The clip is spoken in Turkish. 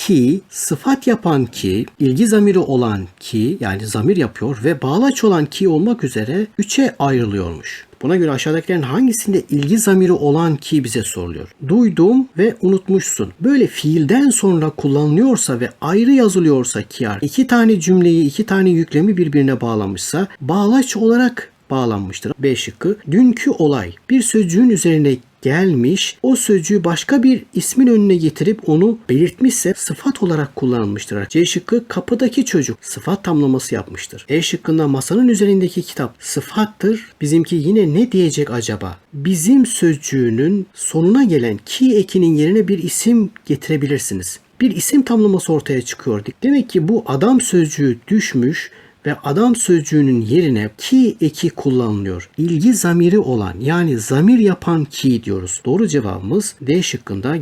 ki, sıfat yapan ki, ilgi zamiri olan ki yani zamir yapıyor ve bağlaç olan ki olmak üzere üçe ayrılıyormuş. Buna göre aşağıdakilerin hangisinde ilgi zamiri olan ki bize soruluyor. Duydum ve unutmuşsun. Böyle fiilden sonra kullanılıyorsa ve ayrı yazılıyorsa ki iki tane cümleyi iki tane yüklemi birbirine bağlamışsa bağlaç olarak bağlanmıştır. B şıkkı. Dünkü olay bir sözcüğün üzerine gelmiş, o sözcüğü başka bir ismin önüne getirip onu belirtmişse sıfat olarak kullanılmıştır. C şıkkı kapıdaki çocuk sıfat tamlaması yapmıştır. E şıkkında masanın üzerindeki kitap sıfattır. Bizimki yine ne diyecek acaba? Bizim sözcüğünün sonuna gelen ki ekinin yerine bir isim getirebilirsiniz. Bir isim tamlaması ortaya çıkıyor. Demek ki bu adam sözcüğü düşmüş ve adam sözcüğünün yerine ki eki kullanılıyor. İlgi zamiri olan yani zamir yapan ki diyoruz. Doğru cevabımız D şıkkında